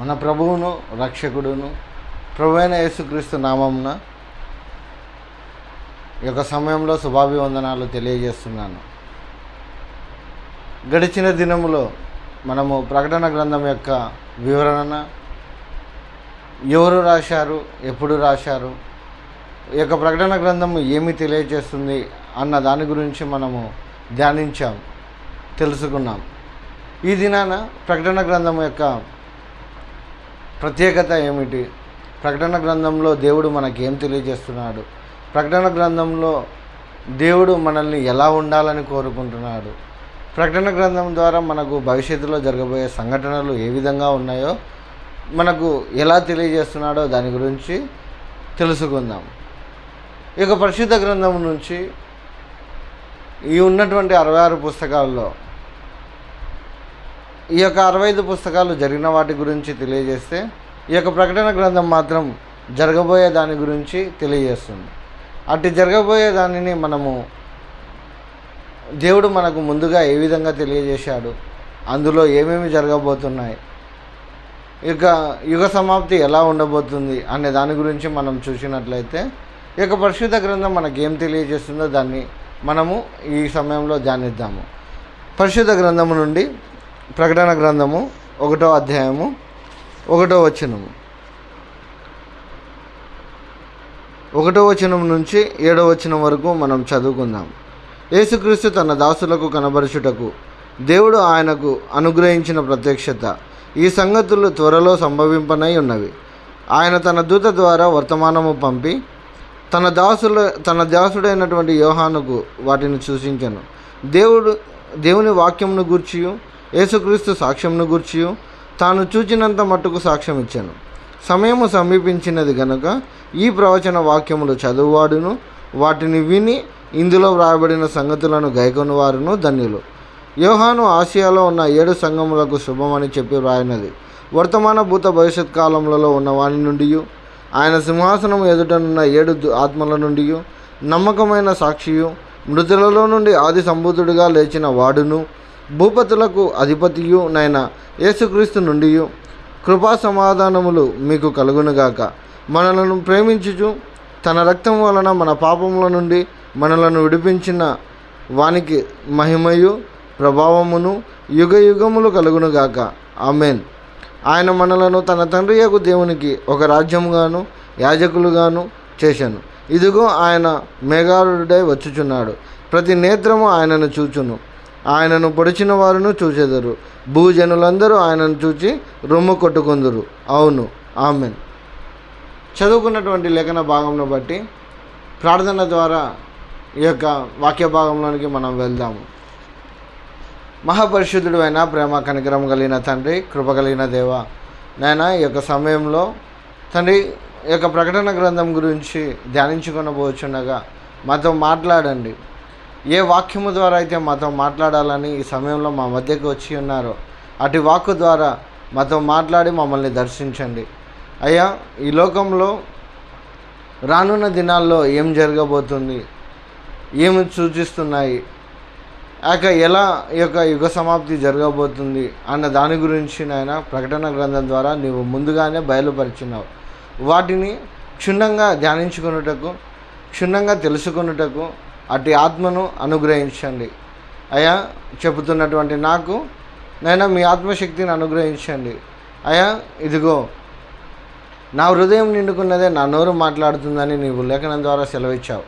మన ప్రభువును రక్షకుడును ప్రభు అయిన యేసుక్రీస్తు నామంన ఈ యొక్క సమయంలో శుభాభివందనాలు తెలియజేస్తున్నాను. గడిచిన దినములో మనము ప్రకటన గ్రంథం యొక్క వివరణ ఎవరు రాశారు ఎప్పుడు రాశారు ఈ యొక్క ప్రకటన గ్రంథం ఏమి తెలియజేస్తుంది అన్న దాని గురించి మనము ధ్యానించాం తెలుసుకున్నాం. ఈ దినాన ప్రకటన గ్రంథం యొక్క ప్రత్యేకత ఏమిటి? ప్రకటన గ్రంథంలో దేవుడు మనకేం తెలియజేస్తున్నాడు? ప్రకటన గ్రంథంలో దేవుడు మనల్ని ఎలా ఉండాలని కోరుకుంటున్నాడు? ప్రకటన గ్రంథం ద్వారా మనకు భవిష్యత్తులో జరగబోయే సంఘటనలు ఏ విధంగా ఉన్నాయో మనకు ఎలా తెలియజేస్తున్నాడో దాని గురించి తెలుసుకుందాం. ఈ యొక్క పరిశుద్ధ గ్రంథం నుంచి ఈ ఉన్నటువంటి అరవై ఆరు పుస్తకాల్లో ఈ యొక్క అరవై ఐదు పుస్తకాలు జరిగిన వాటి గురించి తెలియజేస్తే ఈ యొక్క ప్రకటన గ్రంథం మాత్రం జరగబోయే దాని గురించి తెలియజేస్తుంది. అటు జరగబోయే దానిని మనము దేవుడు మనకు ముందుగా ఏ విధంగా తెలియజేశాడు అందులో ఏమేమి జరగబోతున్నాయి ఇక యుగ సమాప్తి ఎలా ఉండబోతుంది అనే దాని గురించి మనం చూసినట్లయితే ఈ యొక్క పరిశుద్ధ గ్రంథం మనకేం ఏం తెలియజేస్తుందో దాన్ని మనము ఈ సమయంలో ధ్యానిద్దాము. పరిశుద్ధ గ్రంథము నుండి ప్రకటన గ్రంథము ఒకటో అధ్యాయము ఒకటో వచనము. ఒకటో వచనం నుంచి ఏడో వచనం వరకు మనం చదువుకుందాం. యేసుక్రీస్తు తన దాసులకు కనబరుచుటకు దేవుడు ఆయనకు అనుగ్రహించిన ప్రత్యక్షత ఈ సంగతులు త్వరలో సంభవింపనై ఉన్నవి. ఆయన తన దూత ద్వారా వర్తమానము పంపి తన దాసుల తన దాసుడైనటువంటి యోహానుకు వాటిని సూచించను. దేవుడు దేవుని వాక్యమును గూర్చియు యేసుక్రీస్తు సాక్ష్యంను గూర్చియు తాను చూచినంత మట్టుకు సాక్ష్యం ఇచ్చాను. సమయము సమీపించినది గనుక ఈ ప్రవచన వాక్యములు చదువువాడును వాటిని విని ఇందులో వ్రాయబడిన సంగతులను గైకొని వారును ధన్యులు. యోహాను ఆసియాలో ఉన్న ఏడు సంఘములకు శుభమని చెప్పి వ్రాయినది. వర్తమాన భూత భవిష్యత్ కాలములలో ఉన్న వాని నుండి ఆయన సింహాసనం ఎదుటనున్న ఏడు ఆత్మల నుండి నమ్మకమైన సాక్షియు మృతులలో నుండి ఆది సంబూతుడిగా లేచిన వాడును భూపతులకు అధిపతియు నైన యేసుక్రీస్తు నుండి కృపా సమాధానములు మీకు కలుగునుగాక. మనలను ప్రేమించుచు తన రక్తం వలన మన పాపముల నుండి మనలను విడిపించిన వానికి మహిమయు ప్రభావమును యుగ యుగములు కలుగునుగాక. ఆమెన్. ఆయన మనలను తన తండ్రి యొక్క దేవునికి ఒక రాజ్యముగాను యాజకులుగాను చేశాను. ఇదిగో ఆయన మేఘారుడై వచ్చుచున్నాడు. ప్రతి నేత్రము ఆయనను చూచును. ఆయనను పొడిచిన వారును చూచెదరు. భూజనులందరూ ఆయనను చూచి రొమ్ము కొట్టుకుందురు. అవును ఆమెన్. చదువుకున్నటువంటి లేఖన భాగంను బట్టి ప్రార్థన ద్వారా ఈ యొక్క వాక్య భాగంలోనికి మనం వెళ్దాము. మహాపరిశుద్ధుడు అయిన ప్రేమ కనికరం కలిగిన తండ్రి కృప కలిగిన దేవ నాయన ఈ యొక్క సమయంలో తండ్రి ఈ యొక్క ప్రకటన గ్రంథం గురించి ధ్యానించుకొనబోచుండగా మాతో మాట్లాడండి. ఏ వాక్యము ద్వారా అయితే మాతో మాట్లాడాలని ఈ సమయంలో మా మధ్యకు వచ్చి ఉన్నారో. అటు వాక్కు ద్వారా మాతో మాట్లాడి మమ్మల్ని దర్శించండి. అయ్యా ఈ లోకంలో రానున్న దినాల్లో ఏం జరగబోతుంది? ఏమి సూచిస్తున్నాయి? ఆక ఎలా ఈ యొక్క యుగ సమాప్తి జరగబోతుంది? అన్న దాని గురించి నాయన ప్రకటన గ్రంథం ద్వారా నీవు ముందుగానే బయలుపరిచినావు. వాటిని క్షుణ్ణంగా ధ్యానించుకున్నటకు క్షుణ్ణంగా తెలుసుకున్నటకు అటు ఆత్మను అనుగ్రహించండి. అయా చెబుతున్నటువంటి నాకు నైనా మీ ఆత్మశక్తిని అనుగ్రహించండి. అయా ఇదిగో నా హృదయం నిండుకున్నదే నా నోరు మాట్లాడుతుందని నీవు లేఖనం ద్వారా సెలవిచ్చావు.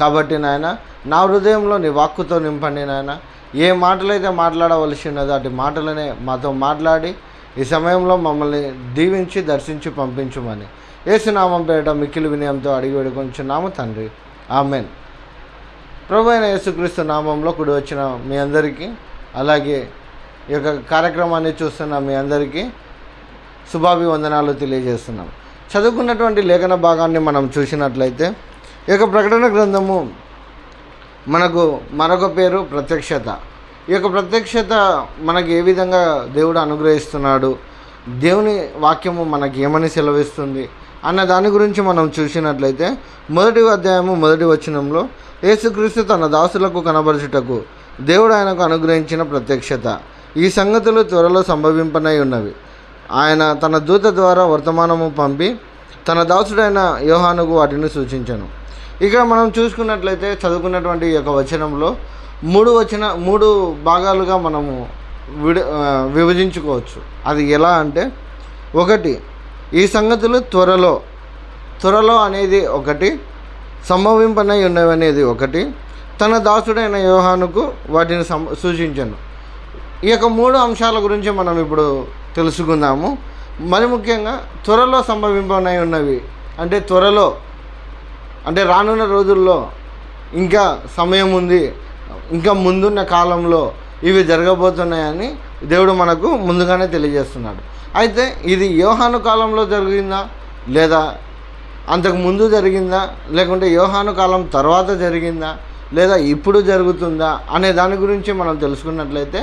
కాబట్టి నాయన నా హృదయంలో నీ వాక్కుతో నింపండి నాయన. ఏ మాటలైతే మాట్లాడవలసి ఉన్నదో అటు మాటలనే మాతో మాట్లాడి ఈ సమయంలో మమ్మల్ని దీవించి దర్శించి పంపించుమని. ఏసునామం పేరిట మిక్కిలి వినయంతో అడిగి వేడుకొంచున్నాము తండ్రి. ఆమెన్. ప్రభు అయిన యేసుక్రీస్తు నామంలో కూడా వచ్చిన మీ అందరికీ అలాగే ఈ యొక్క కార్యక్రమాన్ని చూస్తున్న మీ అందరికీ శుభాభివందనాలు తెలియజేస్తున్నాం. చదువుకున్నటువంటి లేఖన భాగాన్ని మనం చూసినట్లయితే ఈ యొక్క ప్రకటన గ్రంథము మనకు మరొక పేరు ప్రత్యక్షత. ఈ యొక్క ప్రత్యక్షత మనకి ఏ విధంగా దేవుడు అనుగ్రహిస్తున్నాడు దేవుని వాక్యము మనకి ఏమని సెలవిస్తుంది అన్న దాని గురించి మనం చూసినట్లయితే మొదటి అధ్యాయము మొదటి వచనంలో యేసుక్రీస్తు తన దాసులకు కనబరచుటకు దేవుడు ఆయనకు అనుగ్రహించిన ప్రత్యక్షత. ఈ సంగతులు త్వరలో సంభవింపనై ఉన్నవి. ఆయన తన దూత ద్వారా వర్తమానము పంపి తన దాసుడైన యోహానుకు వాటిని సూచించను. ఇక్కడ మనం చూసుకున్నట్లయితే చదువుకున్నటువంటి ఈ యొక్క వచనంలో మూడు వచన మూడు భాగాలుగా మనము విడ విభజించుకోవచ్చు. అది ఎలా అంటే ఒకటి ఈ సంగతులు త్వరలో త్వరలో అనేది ఒకటి సంభవింపనై ఉన్నవి అనేది ఒకటి. తన దాసుడైన యోహానుకు వాటిని సం సూచించను. ఈ యొక్క మూడు అంశాల గురించి మనం ఇప్పుడు తెలుసుకుందాము. మరి ముఖ్యంగా త్వరలో సంభవింపనై ఉన్నవి అంటే త్వరలో అంటే రానున్న రోజుల్లో ఇంకా సమయం ఉంది ఇంకా ముందున్న కాలంలో ఇవి జరగబోతున్నాయని దేవుడు మనకు ముందుగానే తెలియజేస్తున్నాడు. అయితే ఇది యోహాను కాలంలో జరిగిందా? లేదా అంతకు ముందు జరిగిందా? లేకుంటే యోహాను కాలం తర్వాత జరిగిందా? లేదా ఇప్పుడు జరుగుతుందా? అనే దాని గురించి మనం తెలుసుకున్నట్లయితే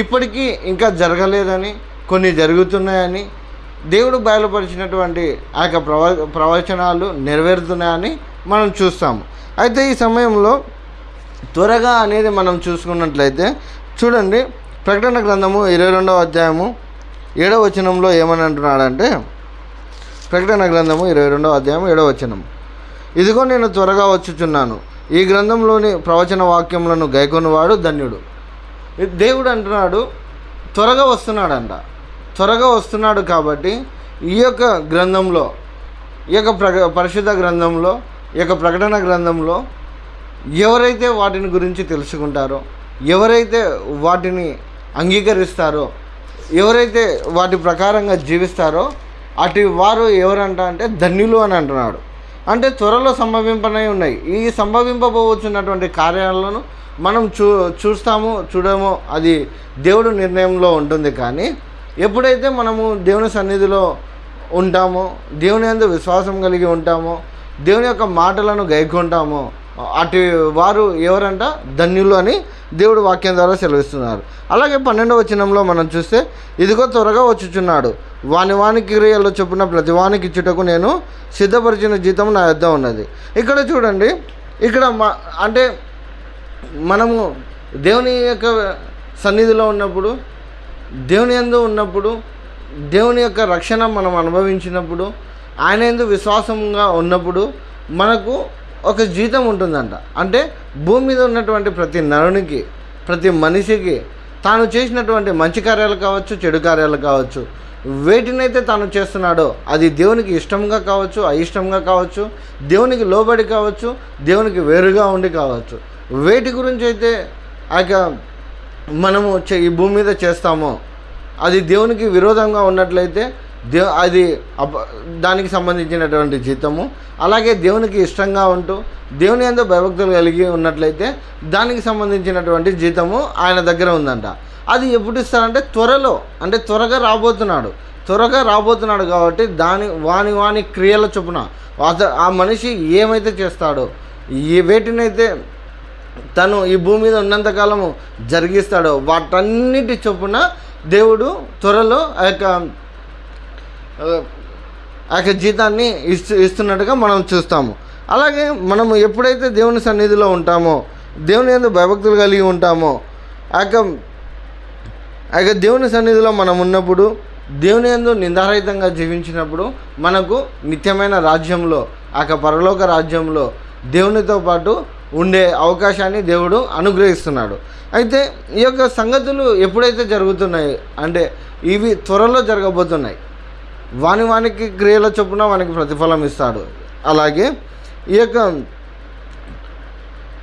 ఇప్పటికీ ఇంకా జరగలేదని కొన్ని జరుగుతున్నాయని దేవుడు బయలుపరిచినటువంటి ఆ యొక్క ప్రవ ప్రవచనాలు నెరవేరుతున్నాయని మనం చూస్తాము. అయితే ఈ సమయంలో త్వరగా అనేది మనం చూసుకున్నట్లయితే చూడండి ప్రకటన గ్రంథము ఇరవై రెండవ అధ్యాయము ఏడవ వచనంలో ఏమని అంటున్నాడంటే ప్రకటన గ్రంథము ఇరవై రెండవ అధ్యాయం ఏడవ వచనం. ఇదిగో నేను త్వరగా వచ్చుచున్నాను. ఈ గ్రంథంలోని ప్రవచన వాక్యములను గైకొనివాడు ధన్యుడు. దేవుడు అంటున్నాడు త్వరగా వస్తున్నాడంట. త్వరగా వస్తున్నాడు కాబట్టి ఈ యొక్క గ్రంథంలో ఈ యొక్క ప్రక పరిశుద్ధ గ్రంథంలో ఈ యొక్క ప్రకటన గ్రంథంలో ఎవరైతే వాటిని గురించి తెలుసుకుంటారో ఎవరైతే వాటిని అంగీకరిస్తారో ఎవరైతే వాటి ప్రకారంగా జీవిస్తారో అటు వారు ఎవరంట అంటే ధన్యులు అని అంటున్నాడు. అంటే త్వరలో సంభవింపనై ఉన్నాయి. ఈ సంభవింపబోవచ్చున్నటువంటి కార్యాలను మనం చూ చూస్తాము చూడము. అది దేవుడు నిర్ణయంలో ఉంటుంది కానీ ఎప్పుడైతే మనము దేవుని సన్నిధిలో ఉంటామో దేవుని అందు విశ్వాసం కలిగి ఉంటామో దేవుని యొక్క మాటలను గైకుంటామో అటు వారు ఎవరంట? ధన్యులు అని దేవుడు వాక్యం ద్వారా సెలవిస్తున్నారు. అలాగే పన్నెండవ వచనంలో మనం చూస్తే ఇదిగో త్వరగా వచ్చుచున్నాడు. వాని వాని క్రియల్లో చొప్పున ప్రతి వానికి ఇచ్చుటకు నేను సిద్ధపరిచిన జీతం నా యొద్ద ఉన్నది. ఇక్కడ చూడండి ఇక్కడ మా అంటే మనము దేవుని యొక్క సన్నిధిలో ఉన్నప్పుడు దేవుని ఎందు ఉన్నప్పుడు దేవుని యొక్క రక్షణ మనం అనుభవించినప్పుడు ఆయన ఎందు విశ్వాసంగా ఉన్నప్పుడు మనకు ఒక జీతం ఉంటుందంట. అంటే భూమి మీద ఉన్నటువంటి ప్రతి నరునికి ప్రతి మనిషికి తాను చేసినటువంటి మంచి కార్యాలు కావచ్చు చెడు కార్యాలు కావచ్చు వేటినైతే తాను చేస్తున్నాడో అది దేవునికి ఇష్టంగా కావచ్చు అయిష్టంగా కావచ్చు దేవునికి లోబడి కావచ్చు దేవునికి వేరుగా ఉండి కావచ్చు. వేటి గురించి అయితే ఆ యొక్క మనము చే- ఈ భూమి మీద చేస్తామో అది దేవునికి విరోధంగా ఉన్నట్లయితే దే అది అప దానికి సంబంధించినటువంటి జీతము. అలాగే దేవునికి ఇష్టంగా ఉంటూ దేవుని ఎందు భయభక్తులు కలిగి ఉన్నట్లయితే దానికి సంబంధించినటువంటి జీతము ఆయన దగ్గర ఉందంట. అది ఎప్పుడు ఇస్తారంటే త్వరలో అంటే త్వరగా రాబోతున్నాడు. త్వరగా రాబోతున్నాడు కాబట్టి దాని వాని వాని క్రియల చొప్పున అత ఆ మనిషి ఏమైతే చేస్తాడో ఏ వేటినైతే తను ఈ భూమి మీద ఉన్నంతకాలము జరిగిస్తాడో వాటన్నిటి చొప్పున దేవుడు త్వరలో ఆ యొక్క ఆ, యొక్క జీతాన్ని ఇస్తు ఇస్తున్నట్టుగా మనం చూస్తాము. అలాగే మనము ఎప్పుడైతే దేవుని సన్నిధిలో ఉంటామో దేవుని ఎందుకు భయభక్తులు కలిగి ఉంటామో ఆ యొక్క ఆ యొక్క దేవుని సన్నిధిలో మనం ఉన్నప్పుడు దేవుని ఎందు నిందారహితంగా జీవించినప్పుడు మనకు నిత్యమైన రాజ్యంలో ఆ యొక్క పరలోక రాజ్యంలో దేవునితో పాటు ఉండే అవకాశాన్ని దేవుడు అనుగ్రహిస్తున్నాడు. అయితే ఈ యొక్క సంగతులు ఎప్పుడైతే జరుగుతున్నాయి అంటే ఇవి త్వరలో జరగబోతున్నాయి వాని వానికి క్రియల చొప్పున వానికి ప్రతిఫలం ఇస్తాడు. అలాగే ఈ యొక్క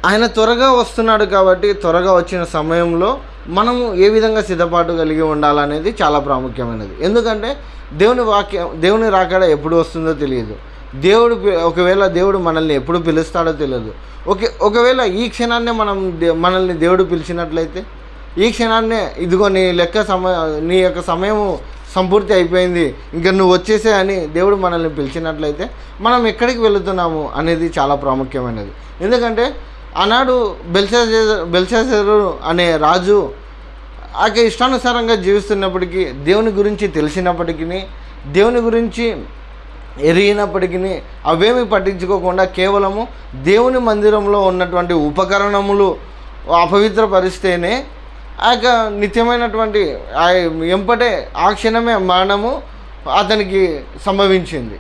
ఆయన త్వరగా వస్తున్నాడు కాబట్టి త్వరగా వచ్చిన సమయంలో మనము ఏ విధంగా సిద్ధపాటు కలిగి ఉండాలనేది చాలా ప్రాముఖ్యమైనది. ఎందుకంటే దేవుని వాక్యం దేవుని రాకడ ఎప్పుడు వస్తుందో తెలియదు. దేవుడు ఒకవేళ దేవుడు మనల్ని ఎప్పుడు పిలుస్తాడో తెలియదు. ఒకే ఒకవేళ ఈ క్షణాన్నే మనం మనల్ని దేవుడు పిలిచినట్లయితే ఈ క్షణాన్నే ఇదిగో నీ లెక్క సమయ నీ యొక్క సమయము సంపూర్తి అయిపోయింది. ఇంకా నువ్వు వచ్చేసే అని దేవుడు మనల్ని పిలిచినట్లయితే మనం ఎక్కడికి వెళుతున్నాము అనేది చాలా ప్రాముఖ్యమైనది. ఎందుకంటే ఆనాడు బెల్సా బెల్షాజరు అనే రాజు ఆ ఇష్టానుసారంగా జీవిస్తున్నప్పటికీ దేవుని గురించి తెలిసినప్పటికీ దేవుని గురించి ఎరిగినప్పటికీ అవేమి పట్టించుకోకుండా కేవలము దేవుని మందిరంలో ఉన్నటువంటి ఉపకరణములు అపవిత్రపరిస్తేనే ఆ యొక్క నిత్యమైనటువంటి ఆ ఎంపటే ఆ క్షణమే మరణము అతనికి సంభవించింది.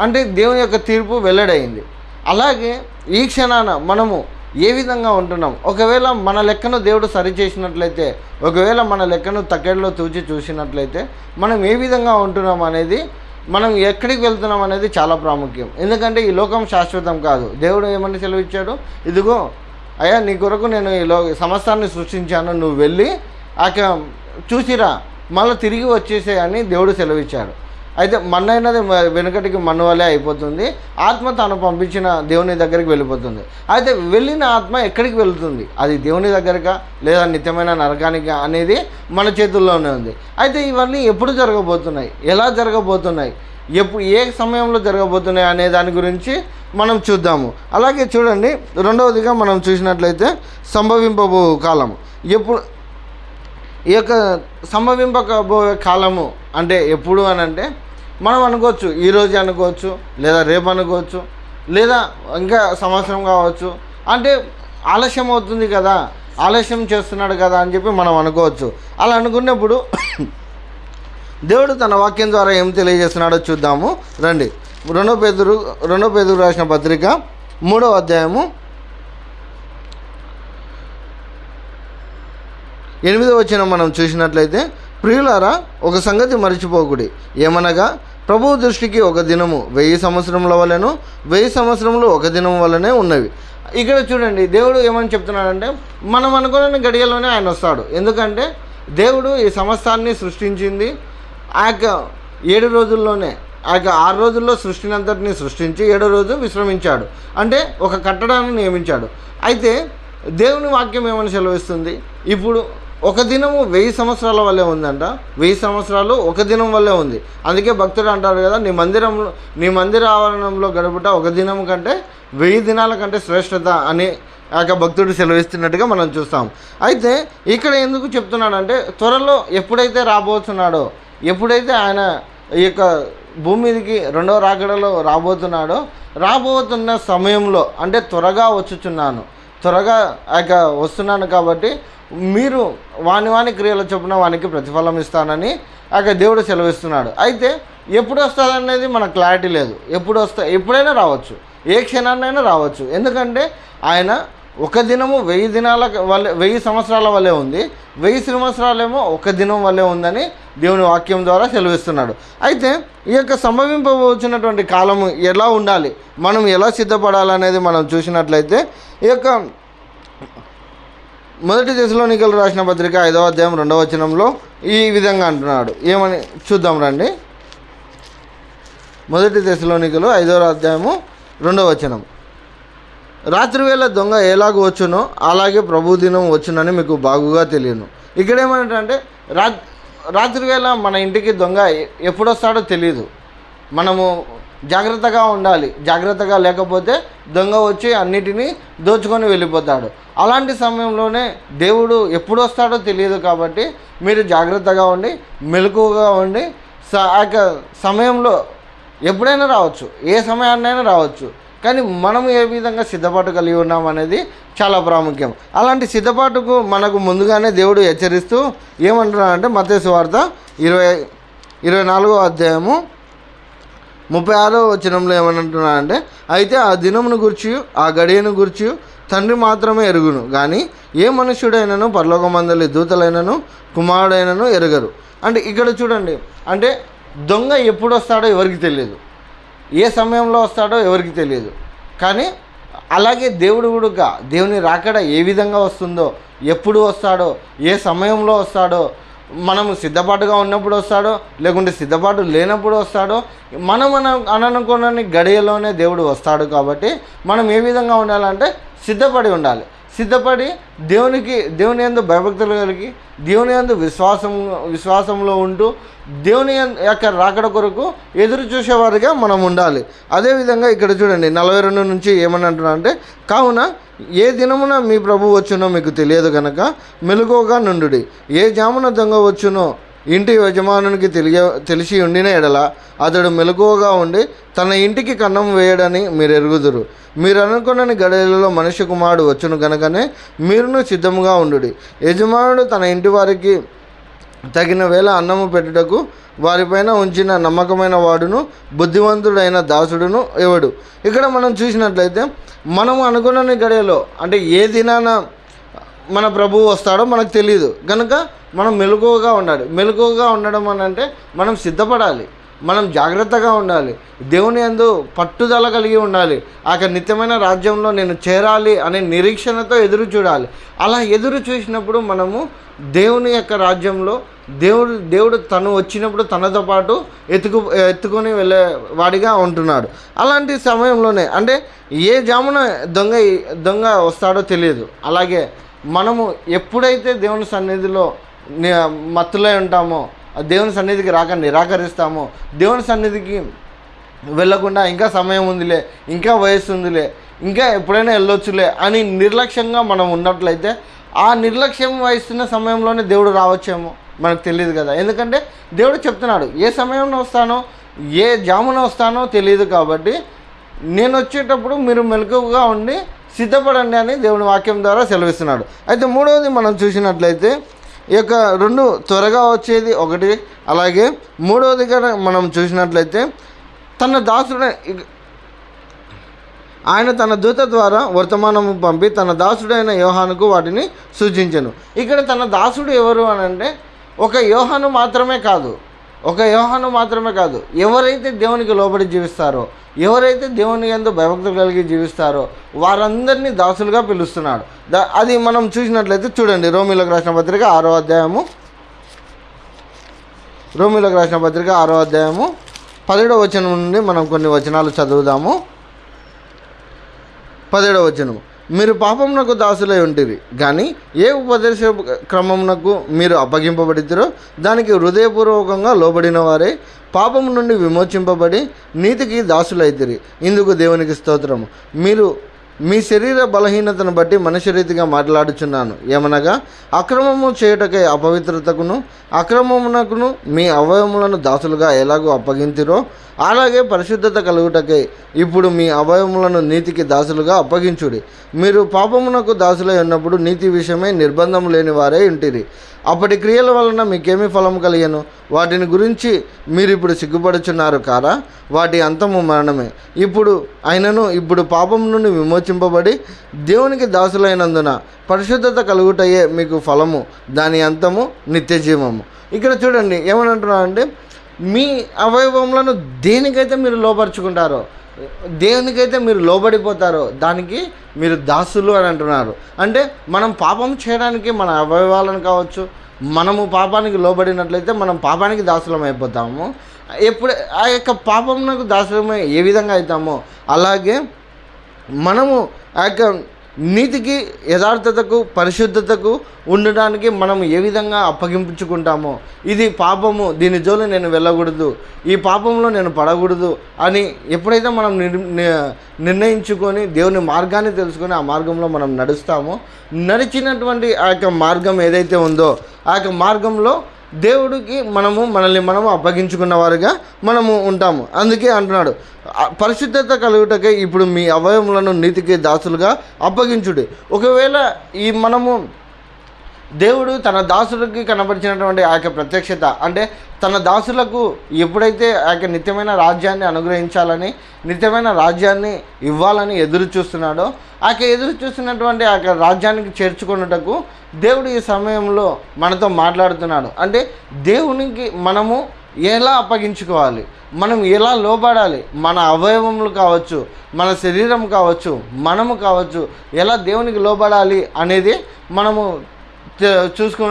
అంటే దేవుని యొక్క తీర్పు వెల్లడైంది. అలాగే ఈ క్షణాన మనము ఏ విధంగా ఉంటున్నాం? ఒకవేళ మన లెక్కను దేవుడు సరిచేసినట్లయితే ఒకవేళ మన లెక్కను తక్కెడలో తూచి చూసినట్లయితే మనం ఏ విధంగా ఉంటున్నాం అనేది మనం ఎక్కడికి వెళ్తున్నాం అనేది చాలా ప్రాముఖ్యం. ఎందుకంటే ఈ లోకం శాశ్వతం కాదు. దేవుడు ఏమని సెలవిచ్చాడు? ఇదిగో అయ్యా నీ కొరకు నేను ఈ లో సమస్తాన్ని సృష్టించాను నువ్వు వెళ్ళి ఆ చూసిరా మళ్ళీ తిరిగి వచ్చేసే అని దేవుడు సెలవిచ్చాడు. అయితే మన్నైనది వెనుకటికి మన్ను అయిపోతుంది ఆత్మ తాను పంపించిన దేవుని దగ్గరికి వెళ్ళిపోతుంది. అయితే వెళ్ళిన ఆత్మ ఎక్కడికి వెళుతుంది? అది దేవుని దగ్గరక లేదా నిత్యమైన నరకానిక అనేది మన చేతుల్లోనే ఉంది. అయితే ఇవన్నీ ఎప్పుడు జరగబోతున్నాయి? ఎలా జరగబోతున్నాయి? ఎప్పుడు ఏ సమయంలో జరగబోతున్నాయి అనే దాని గురించి మనం చూద్దాము. అలాగే చూడండి రెండవదిగా మనం చూసినట్లయితే సంభవింపబో కాలం ఎప్పుడు ఈ యొక్క సంభవింపబోయే కాలము అంటే ఎప్పుడు అని అంటే మనం అనుకోవచ్చు ఈరోజు అనుకోవచ్చు లేదా రేపు అనుకోవచ్చు లేదా ఇంకా సంవత్సరం కావచ్చు. అంటే ఆలస్యం అవుతుంది కదా ఆలస్యం చేస్తున్నాడు కదా అని చెప్పి మనం అనుకోవచ్చు. అలా అనుకున్నప్పుడు దేవుడు తన వాక్యం ద్వారా ఏం తెలియజేస్తున్నాడో చూద్దాము. రండి. రెండో పేదరు రెండో పేదరు రాసిన పత్రిక మూడో అధ్యాయము ఎనిమిదో వచ్చిన మనం చూసినట్లయితే ప్రియులారా ఒక సంగతి మర్చిపోకుడి. ఏమనగా ప్రభువు దృష్టికి ఒక దినము వెయ్యి సంవత్సరముల వలెను వెయ్యి సంవత్సరములు ఒక దినం వలనే ఉన్నవి. ఇక్కడ చూడండి దేవుడు ఏమని చెప్తున్నాడంటే మనం అనుకున్న గడియలోనే ఆయన వస్తాడు. ఎందుకంటే దేవుడు ఈ సమస్తాన్ని సృష్టించింది ఆ యొక్క ఏడు రోజుల్లోనే ఆ యొక్క ఆరు రోజుల్లో సృష్టినంతటిని సృష్టించి ఏడో రోజు విశ్రమించాడు. అంటే ఒక కట్టడాన్ని నియమించాడు. అయితే దేవుని వాక్యం ఏమని సెలవిస్తుంది? ఇప్పుడు ఒక దినము వెయ్యి సంవత్సరాల వల్లే ఉందంట. వెయ్యి సంవత్సరాలు ఒక దినం వల్లే ఉంది. అందుకే భక్తుడు అంటారు కదా నీ మందిరంలో నీ మందిర ఆవరణంలో గడుపుట ఒక దినం కంటే వెయ్యి దినాల కంటే శ్రేష్టత అని ఆ యొక్క భక్తుడు సెలవిస్తున్నట్టుగా మనం చూస్తాం. అయితే ఇక్కడ ఎందుకు చెప్తున్నాడంటే త్వరలో ఎప్పుడైతే రాబోతున్నాడో ఎప్పుడైతే ఆయన ఈ యొక్క భూమి మీదకి రెండవ రాకడలో రాబోతున్నాడో రాబోతున్న సమయంలో అంటే త్వరగా వచ్చుచున్నాను. త్వరగా ఆ యొక్క వస్తున్నాను కాబట్టి మీరు వాని వాని క్రియల చొప్పున వానికి ప్రతిఫలం ఇస్తానని ఆ యొక్క దేవుడు సెలవిస్తున్నాడు. అయితే ఎప్పుడు వస్తుంది అనేది మనకు క్లారిటీ లేదు. ఎప్పుడు వస్తా ఎప్పుడైనా రావచ్చు. ఏ క్షణాన్నైనా రావచ్చు. ఎందుకంటే ఆయన ఒక దినము వెయ్యి దినాల వల్లే వెయ్యి సంవత్సరాల వల్లే ఉంది. వెయ్యి సంవత్సరాలేమో ఒక దినం వల్లే ఉందని దేవుని వాక్యం ద్వారా సెలవిస్తున్నాడు. అయితే ఈ యొక్క సంభవింపవచ్చినటువంటి కాలము ఎలా ఉండాలి? మనం ఎలా సిద్ధపడాలనేది మనం చూసినట్లయితే ఈ యొక్క మొదటి దశలోనికలు రాసిన పత్రిక ఐదవ అధ్యాయం రెండవ వచనంలో ఈ విధంగా అంటున్నాడు. ఏమని చూద్దాం రండి. మొదటి దశలోనికలు ఐదవ అధ్యాయము రెండవ వచనం. రాత్రివేళ దొంగ ఎలాగ వచ్చునో అలాగే ప్రభు దినం వచ్చునని మీకు బాగుగా తెలియను. ఇక్కడ ఏమంటే రా రాత్రివేళ మన ఇంటికి దొంగ ఎప్పుడు వస్తాడో తెలియదు మనము జాగ్రత్తగా ఉండాలి. జాగ్రత్తగా లేకపోతే దొంగ వచ్చి అన్నిటినీ దోచుకొని వెళ్ళిపోతాడు. అలాంటి సమయంలోనే దేవుడు ఎప్పుడు వస్తాడో తెలియదు కాబట్టి మీరు జాగ్రత్తగా ఉండి మెలకువగా ఉండి స ఆ యొక్క సమయంలో ఎప్పుడైనా రావచ్చు. ఏ సమయాన్నైనా రావచ్చు. కానీ మనం ఏ విధంగా సిద్ధపాటు కలిగి ఉన్నాం అనేది చాలా ప్రాముఖ్యం. అలాంటి సిద్ధపాటుకు మనకు ముందుగానే దేవుడు హెచ్చరిస్తూ ఏమంటున్నాడంటే మతేసు వార్త ఇరవై ఇరవై నాలుగో అధ్యాయము ముప్పై ఆరో వచనంలో ఏమంటున్నాడంటే అయితే ఆ దినమును గుర్చి ఆ గడియను గుర్చి తండ్రి మాత్రమే ఎరుగును. కానీ ఏ మనుష్యుడైనను పరలోకమందలి దూతలైనను కుమారుడైనను ఎరగరు. అంటే ఇక్కడ చూడండి అంటే దొంగ ఎప్పుడు వస్తాడో ఎవరికి తెలియదు. ఏ సమయంలో వస్తాడో ఎవరికి తెలియదు. కానీ అలాగే దేవుడు కూడా దేవుని రాకడ ఏ విధంగా వస్తుందో ఎప్పుడు వస్తాడో ఏ సమయంలో వస్తాడో మనము సిద్ధపాటుగా ఉన్నప్పుడు వస్తాడో లేకుంటే సిద్ధపాటు లేనప్పుడు వస్తాడో మనం అన అననుకోనని గడియలోనే దేవుడు వస్తాడు కాబట్టి మనం ఏ విధంగా ఉండాలంటే సిద్ధపడి ఉండాలి. సిద్ధపడి దేవునికి దేవుని యందు భయభక్తులు కలిగి దేవుని యందు విశ్వాసం విశ్వాసంలో ఉంటూ దేవుని యొక్క రాకడ కొరకు ఎదురు చూసేవారిగా మనం ఉండాలి. అదేవిధంగా ఇక్కడ చూడండి నలభై రెండు నుంచి ఏమని అంటున్నా అంటే కావున ఏ దినమున మీ ప్రభు వచ్చునో మీకు తెలియదు కనుక మెలుగుగా నుండుడి. ఏ జామున దొంగ వచ్చునో ఇంటి యజమానునికి తెలియ తెలిసి ఉండిన ఎడల అతడు మెలకువగా ఉండి తన ఇంటికి కన్నం వేయడని మీరు ఎరుగుదురు మీరు అనుకున్న గడియలలో మనిషి కుమారుడు వచ్చును గనకనే మీరును సిద్ధముగా ఉండు యజమానుడు తన ఇంటి వారికి తగిన వేళ అన్నము పెట్టుటకు వారిపైన ఉంచిన నమ్మకమైన వాడును బుద్ధివంతుడైన దాసుడును ఎవడు? ఇక్కడ మనం చూసినట్లయితే మనం అనుకున్న గడియలో అంటే ఏ దినాన మన ప్రభువు వస్తాడో మనకు తెలియదు కనుక మనం మెలకువగా ఉండాలి. మెలకువగా ఉండడం అని అంటే మనం సిద్ధపడాలి. మనం జాగ్రత్తగా ఉండాలి. దేవుని యందు పట్టుదల కలిగి ఉండాలి. ఆ నిత్యమైన రాజ్యంలో నేను చేరాలి అనే నిరీక్షణతో ఎదురు చూడాలి. అలా ఎదురు చూసినప్పుడు మనము దేవుని యొక్క రాజ్యంలో దేవుడు దేవుడు తను వచ్చినప్పుడు తనతో పాటు ఎత్తుకు ఎత్తుకొని వెళ్ళే వాడిగా ఉంటున్నాడు. అలాంటి సమయంలోనే అంటే ఏ జామున దొంగ దొంగ వస్తాడో తెలియదు. అలాగే మనము ఎప్పుడైతే దేవుని సన్నిధిలో మత్తులై ఉంటామో దేవుని సన్నిధికి రాక నిరాకరిస్తాము దేవుని సన్నిధికి వెళ్ళకుండా ఇంకా సమయం ఉందిలే ఇంకా వయసు ఉందిలే ఇంకా ఎప్పుడైనా వెళ్ళొచ్చులే అని నిర్లక్ష్యంగా మనం ఉన్నట్లయితే ఆ నిర్లక్ష్యం వహిస్తున్న సమయంలోనే దేవుడు రావచ్చేమో మనకు తెలియదు కదా. ఎందుకంటే దేవుడు చెప్తున్నాడు ఏ సమయంలో వస్తానో ఏ జామున వస్తానో తెలియదు కాబట్టి నేను వచ్చేటప్పుడు మీరు మెలకువగా ఉండి సిద్ధపడండి అని దేవుని వాక్యం ద్వారా సెలవిస్తున్నాడు. అయితే మూడవది మనం చూసినట్లయితే ఈ యొక్క రెండు త్వరగా వచ్చేది ఒకటి. అలాగే మూడవది కనుక మనం చూసినట్లయితే తన దాసుడు ఆయన తన దూత ద్వారా వర్తమానము పంపి తన దాసుడైన యోహానుకు వాటిని సూచించను. ఇక్కడ తన దాసుడు ఎవరు అని అంటే ఒక యోహాను మాత్రమే కాదు. ఒక యోహాను మాత్రమే కాదు ఎవరైతే దేవునికి లోబడి జీవిస్తారో ఎవరైతే దేవుని ఎందు భయభక్తులు కలిగి జీవిస్తారో వారందరినీ దాసులుగా పిలుస్తున్నాడు. దా అది మనం చూసినట్లయితే చూడండి రోమిలోకి రాసిన పత్రిక ఆరో అధ్యాయము రోమిలోకి రాసిన పత్రిక ఆరో అధ్యాయము పదిహేడవ వచనం నుండి మనం కొన్ని వచనాలు చదువుదాము. పదిహేడవ వచనము. మీరు పాపమునకు దాసులై ఉంటివి కానీ ఏ ఉపదేశ క్రమమునకు మీరు అప్పగింపబడితిరో దానికి హృదయపూర్వకంగా లోబడిన వారే పాపము నుండి విమోచింపబడి నీతికి దాసులైతిరి. ఇందుకు దేవునికి స్తోత్రము. మీరు మీ శరీర బలహీనతను బట్టి మనిషి రీతిగా మాట్లాడుచున్నాను. ఏమనగా అక్రమము చేయుటకై అపవిత్రతకును అక్రమమునకును మీ అవయములను దాసులుగా ఎలాగో అప్పగింతిరో అలాగే పరిశుద్ధత కలుగుటకై ఇప్పుడు మీ అవయములను నీతికి దాసులుగా అప్పగించుడి. మీరు పాపమునకు దాసులై ఉన్నప్పుడు నీతి విషయమై నిర్బంధం లేని వారే ఉంటిరి. అప్పటి క్రియల వలన మీకేమి ఫలం కలిగను? వాటిని గురించి మీరు ఇప్పుడు సిగ్గుపడుచున్నారు కారా? వాటి అంతము మరణమే. ఇప్పుడు అయినను ఇప్పుడు పాపం నుండి విమోచింపబడి దేవునికి దాసులైనందున పరిశుద్ధత కలుగుటయే మీకు ఫలము దాని అంతము నిత్యజీవము. ఇక్కడ చూడండి ఏమనంటున్నారంటే మీ అవయవములను దేనికైతే మీరు లోపరుచుకుంటారో దేనికైతే మీరు లోబడిపోతారో దానికి మీరు దాసులు అని అంటున్నారు. అంటే మనం పాపం చేయడానికి మన అవయవాలను కావచ్చు మనము పాపానికి లోబడినట్లయితే మనం పాపానికి దాసులం అయిపోతాము. ఎప్పుడు ఆ యొక్క పాపమునకు దాసులమే ఏ విధంగా అవుతామో అలాగే మనము ఆ యొక్క నీతికి యథార్థతకు పరిశుద్ధతకు ఉండడానికి మనం ఏ విధంగా అప్పగించుకుంటామో ఇది పాపము దీని జోలి నేను వెళ్ళకూడదు ఈ పాపంలో నేను పడకూడదు అని ఎప్పుడైతే మనం నిర్ నిర్ణయించుకొని దేవుని మార్గాన్ని తెలుసుకొని ఆ మార్గంలో మనం నడుస్తామో నడిచినటువంటి ఆ యొక్క మార్గం ఏదైతే ఉందో ఆ యొక్క మార్గంలో దేవుడికి మనము మనల్ని మనము అప్పగించుకున్న వారుగా మనము ఉంటాము. అందుకే అంటున్నాడు పరిశుద్ధత కలుగుటకే ఇప్పుడు మీ అవయములను నీతికి దాసులుగా అప్పగించుడు. ఒకవేళ ఈ మనము దేవుడు తన దాసులకి కనబరిచినటువంటి ఆ యొక్క ప్రత్యక్షత. అంటే తన దాసులకు ఎప్పుడైతే ఆ యొక్క నిత్యమైన రాజ్యాన్ని అనుగ్రహించాలని నిత్యమైన రాజ్యాన్ని ఇవ్వాలని ఎదురు చూస్తున్నాడో ఆ యొక్క ఎదురు చూస్తున్నటువంటి ఆ యొక్క రాజ్యానికి చేర్చుకున్నటకు దేవుడు ఈ సమయంలో మనతో మాట్లాడుతున్నాడు. అంటే దేవునికి మనము ఎలా అప్పగించుకోవాలి? మనం ఎలా లోబడాలి? మన అవయవములు కావచ్చు మన శరీరం కావచ్చు మనము కావచ్చు ఎలా దేవునికి లోబడాలి అనేది మనము చూసుకు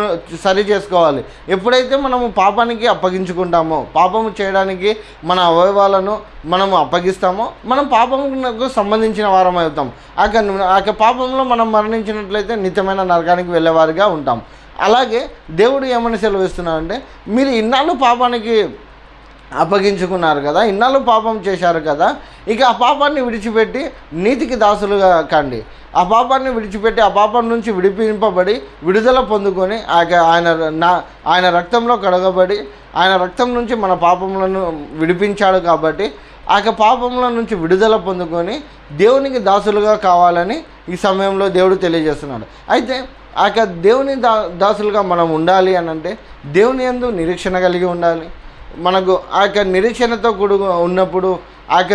సరి చేసుకోవాలి. ఎప్పుడైతే మనము పాపానికి అప్పగించుకుంటామో పాపము చేయడానికి మన అవయవాలను మనము అప్పగిస్తామో మనం పాపముకు సంబంధించిన వారం అవుతాం ఆ యొక్క ఆ పాపంలో మనం మరణించినట్లయితే నిత్యమైన నరకానికి వెళ్ళేవారిగా ఉంటాం. అలాగే దేవుడు ఏమని సెలవిస్తున్నాడంటే మీరు ఇన్నాళ్ళు పాపానికి అప్పగించుకున్నారు కదా ఇన్నాళ్ళు పాపం చేశారు కదా ఇక ఆ పాపాన్ని విడిచిపెట్టి నీతికి దాసులుగా కండి. ఆ పాపాన్ని విడిచిపెట్టి ఆ పాపం నుంచి విడిపింపబడి విడుదల పొందుకొని ఆయన ఆయన నా ఆయన రక్తంలో కడగబడి ఆయన రక్తం నుంచి మన పాపములను విడిపించాడు కాబట్టి ఆ యొక్క పాపముల నుంచి విడుదల పొందుకొని దేవునికి దాసులుగా కావాలని ఈ సమయంలో దేవుడు తెలియజేస్తున్నాడు. అయితే ఆ యొక్క దేవుని దా దాసులుగా మనం ఉండాలి అని అంటే దేవుని ఎందు నిరీక్షణ కలిగి ఉండాలి. మనకు ఆ యొక్క నిరీక్షణతో కూడు ఉన్నప్పుడు ఆ యొక్క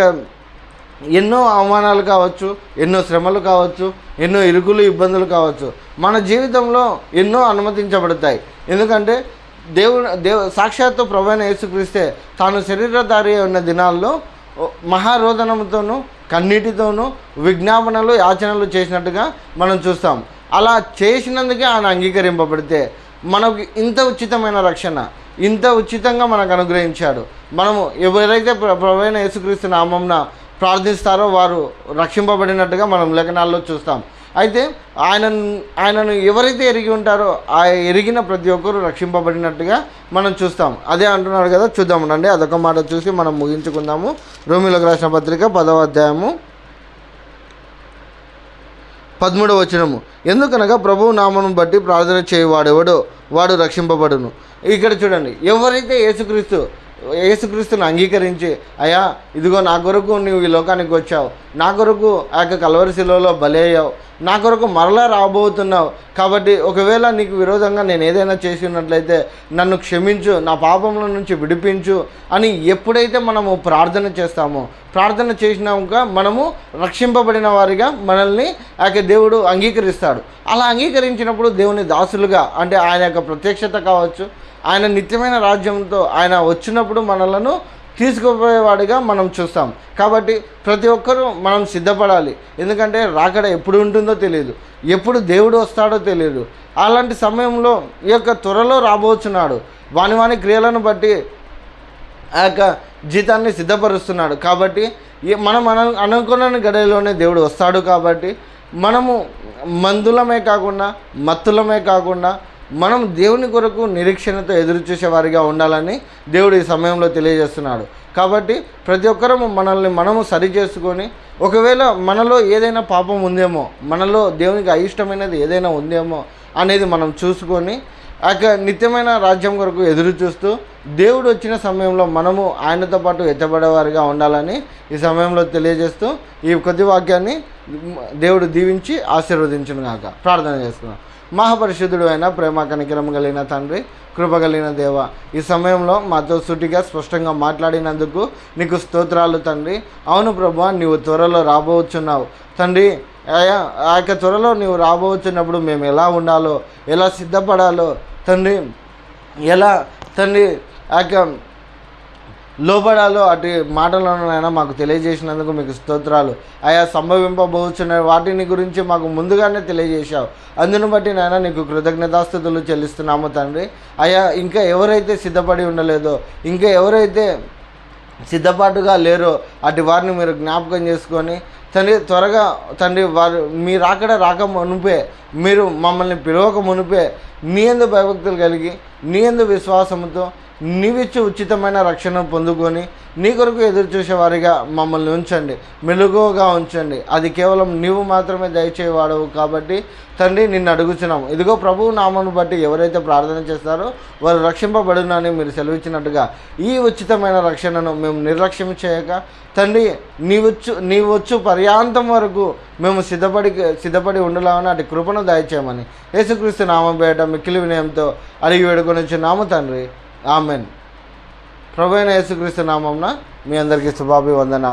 ఎన్నో అవమానాలు కావచ్చు ఎన్నో శ్రమలు కావచ్చు ఎన్నో ఇరుకులు ఇబ్బందులు కావచ్చు. మన జీవితంలో ఎన్నో అనుమతించబడతాయి. ఎందుకంటే దేవుడు దేవ సాక్షాత్తు ప్రభైన యేసుక్రీస్తే తాను శరీరధారి ఉన్న దినాల్లో మహారోదనంతోనూ కన్నీటితోనూ విజ్ఞాపనలు యాచనలు చేసినట్టుగా మనం చూస్తాం. అలా చేసినందుకే ఆయన అంగీకరింపబడితే మనకు ఇంత ఉచితమైన రక్షణ. ఇంత ఉచితంగా మనకు అనుగ్రహించాడు. మనము ఎవరైతే ప్ర- యేసుక్రీస్తు నామంన ప్రార్థిస్తారో వారు రక్షింపబడినట్టుగా మనం లేఖనాల్లో చూస్తాం. అయితే ఆయన ఆయనను ఎవరైతే ఎరిగి ఉంటారో ఆ ఎరిగిన ప్రతి ఒక్కరు రక్షింపబడినట్టుగా మనం చూస్తాం. అదే అంటున్నాడు కదా చూద్దామండి అదొక మాట చూసి మనం ముగించుకుందాము. రోమిలోకి రాసిన పత్రిక పదవ అధ్యాయము పదమూడవ వచనము. ఎందుకనగా ప్రభువు నామం బట్టి ప్రార్థన చేయవాడెవడో వాడు రక్షింపబడును. ఇక్కడ చూడండి ఎవరైతే యేసుక్రీస్తు యేసుక్రీస్తుని అంగీకరించి అయ్యా ఇదిగో నా కొరకు నువ్వు ఈ లోకానికి వచ్చావు. నా కొరకు ఆ యొక్క కలవరి శిలువలో నా కొరకు మరలా రాబోతున్నావు. కాబట్టి ఒకవేళ నీకు విరోధంగా నేను ఏదైనా చేసి ఉన్నట్లయితే నన్ను క్షమించు నా పాపముల నుంచి విడిపించు అని ఎప్పుడైతే మనము ప్రార్థన చేస్తామో ప్రార్థన చేసినాక మనము రక్షింపబడిన వారిగా మనల్ని ఆ యొక్క దేవుడు అంగీకరిస్తాడు. అలా అంగీకరించినప్పుడు దేవుని దాసులుగా అంటే ఆయన యొక్క ప్రత్యక్షత కావచ్చు ఆయన నిత్యమైన రాజ్యంతో ఆయన వచ్చినప్పుడు మనలను తీసుకుపోయేవాడిగా మనం చూస్తాం. కాబట్టి ప్రతి ఒక్కరూ మనం సిద్ధపడాలి. ఎందుకంటే రాకడ ఎప్పుడు ఉంటుందో తెలియదు ఎప్పుడు దేవుడు వస్తాడో తెలియదు అలాంటి సమయంలో ఈ యొక్క త్వరలో రాబోచున్నాడు. వాని వాని క్రియలను బట్టి ఆ యొక్క జీతాన్ని సిద్ధపరుస్తున్నాడు. కాబట్టి మనం అను అనుకున్న గడిలోనే దేవుడు వస్తాడు కాబట్టి మనము మందులమే కాకుండా మత్తులమే కాకుండా మనం దేవుని కొరకు నిరీక్షణతో ఎదురు చూసేవారిగా ఉండాలని దేవుడు ఈ సమయంలో తెలియజేస్తున్నాడు. కాబట్టి ప్రతి ఒక్కరూ మనల్ని మనము సరి చేసుకొని ఒకవేళ మనలో ఏదైనా పాపం ఉందేమో మనలో దేవునికి అయిష్టమైనది ఏదైనా ఉందేమో అనేది మనం చూసుకొని ఆ యొక్క నిత్యమైన రాజ్యం కొరకు ఎదురు చూస్తూ దేవుడు వచ్చిన సమయంలో మనము ఆయనతో పాటు ఎత్తబడేవారిగా ఉండాలని ఈ సమయంలో తెలియజేస్తూ ఈ కొద్ది వాక్యాన్ని దేవుడు దీవించి ఆశీర్వదించును కాక ప్రార్థన చేసుకున్నాం మహాపరిశుద్ధుడు అయిన ప్రేమ కనికరం కలిగిన తండ్రి కృపగలిగిన దేవ ఈ సమయంలో మాతో సుటిగా స్పష్టంగా మాట్లాడినందుకు నీకు స్తోత్రాలు తండ్రి. అవును ప్రభా నీవు త్వరలో రాబోచున్నావు. తండ్రి ఆయా ఆ యొక్క త్వరలో నీవు రాబోతున్నప్పుడు మేము ఎలా ఉండాలో ఎలా సిద్ధపడాలో తండ్రి ఎలా తండ్రి ఆ యొక్క లోబడాలో అటు మాటలనైనా మాకు తెలియజేసినందుకు మీకు స్తోత్రాలు. ఆయా సంభవింపబోచున్న వాటిని గురించి మాకు ముందుగానే తెలియజేశావు. అందును బట్టి నాయన నీకు కృతజ్ఞతాస్థుతులు చెల్లిస్తున్నాము తండ్రి. అయా ఇంకా ఎవరైతే సిద్ధపడి ఉండలేదో ఇంకా ఎవరైతే సిద్ధపాటుగా లేరో అటు వారిని మీరు జ్ఞాపకం చేసుకొని తండ్రి త్వరగా తండ్రి వారు మీరు అక్కడ రాక మునిపే మీరు మమ్మల్ని పిలవక మునిపే నీ ఎందు భయభక్తులు కలిగి నీ ఎందు విశ్వాసంతో నీవిచ్చి ఉచితమైన రక్షణ పొందుకొని నీ కొరకు ఎదురు చూసేవారిగా మమ్మల్ని ఉంచండి. మెలుగుగా ఉంచండి. అది కేవలం నీవు మాత్రమే దయచేవాడవు కాబట్టి తండ్రి నిన్ను అడుగుచున్నాము. ఇదిగో ప్రభువు నామను బట్టి ఎవరైతే ప్రార్థన చేస్తారో వారు రక్షింపబడునని మీరు సెలవిచ్చినట్టుగా ఈ ఉచితమైన రక్షణను మేము నిర్లక్ష్యం చేయక తండ్రి నీవచ్చు నీవచ్చు పర్యాంతం వరకు మేము సిద్ధపడి సిద్ధపడి ఉండలామని అటు కృపను దయచేయమని. యేసుక్రీస్తు నామం పేట మిక్కిలి వినయంతో అడిగి వేడుకొని నామ తండ్రి. ఆమెన్. ప్రభు అయిన యేసుక్రీస్తు నామంన మీ అందరికీ శుభాభివందనాలు.